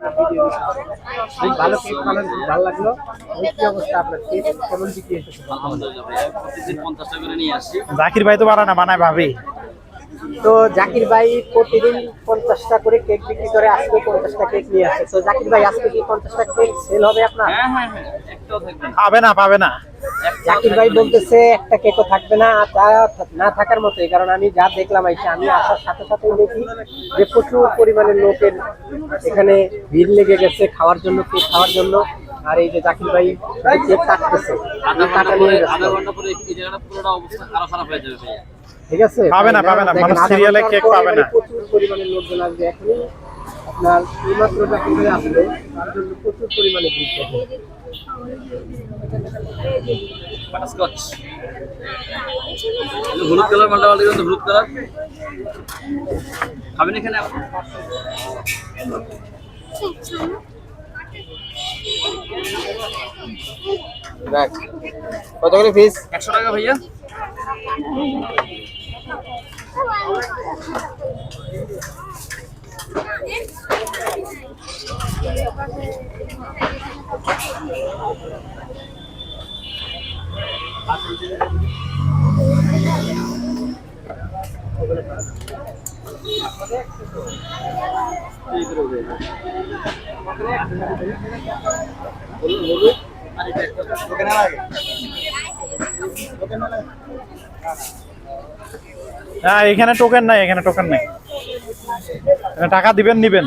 ভালো কেক বানান ভালো লাগল। কি অবস্থা আপনার? কেক কেমন বিক্রি হচ্ছে জাকির ভাই তো বানানা না বানায় ভাবি। তো জাকির ভাই প্রতিদিন পঞ্চাশটা করে কেক বিক্রি করে আজকে পঞ্চাশটা কেক নিয়ে আসে তো জাকির ভাই আজকে কি পঞ্চাশটা কেক সেল হবে আপনার? পাবে না পাবে না। জাকির ভাই বলতেছে একটা কেকও থাকবে না তা না থাকার মতোই। কারণ আমি যা দেখলাম এসে আমি আসার সাথে সাথেই দেখি যে প্রচুর পরিমাণে লোকের এখানে ভিড় লেগে গেছে খাওয়ার জন্য কেক খাওয়ার জন্য। আর এই যে জাকির ভাই কেক কাটতেছে কাটা নিয়ে পরে ব্যস্ত। আধা ঘণ্টা পরে এই জায়গাটা পুরোটা অবস্থা আরও খারাপ হয়ে যাবে ভাইয়া। ঠিক আছে? পাবে না, পাবে না, মানুষ ঘণ্টার কেক পাবে না। প্রচুর পরিমাণে লোকজন আসবে। এখনই আপনার এইমাত্র ভাই আসবে তার জন্য প্রচুর পরিমাণে ভিড় থাকে। বাটারস্কচ। হলুদ কালার মালটা মালটা কিন্তু হলুদ কালার। খাবেন এখানে কত করে ফিস একশো টাকা ভাইয়া। হ্যাঁ এখানে টোকেন নাই এখানে টোকেন নাই। টাকা দিবেন নিবেন।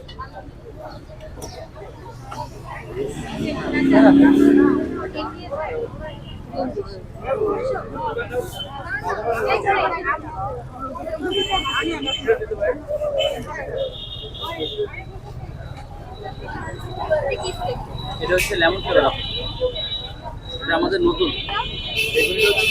এটা হচ্ছে লেমন ফ্লেভার এটা আমাদের নতুন। এগুলি হচ্ছে